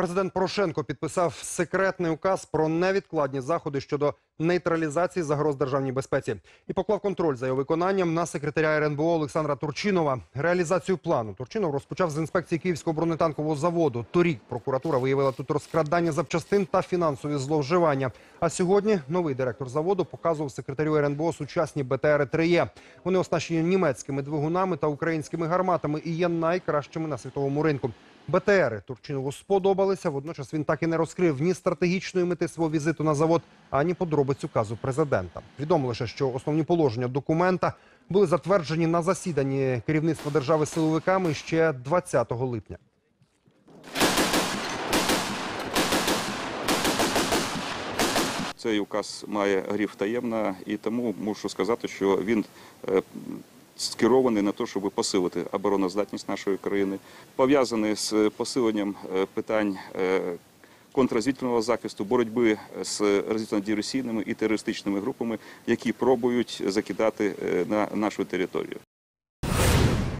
Президент Порошенко підписав секретний указ про невідкладні заходи щодо нейтралізації загроз державній безпеці і поклав контроль за його виконанням на секретаря РНБО Олександра Турчинова. Реалізацію плану Турчинов розпочав з інспекції Київського бронетанкового заводу. Торік прокуратура виявила тут розкрадання запчастин та фінансові зловживання. А сьогодні новий директор заводу показував секретарю РНБО сучасні БТР 3 Вони оснащені німецькими двигунами та українськими гарматами і є найкращими на світовому ринку. БТРи Турчинову сподобалися. Водночас він так і не розкрив ні стратегічної мети свого візиту на завод, ані подробиць указу президента. Відомо лише, що основні положення документа були затверджені на засіданні керівництва держави силовиками ще 20 липня. Цей указ має гриф таємна, і тому мушу сказати, що він е, скерований на те, щоб посилити обороноздатність нашої країни, пов'язаний з посиленням е, питань е, контррозвідувального захисту, боротьби з розвідно-диверсійними і терористичними групами, які пробують закидати е, на нашу територію.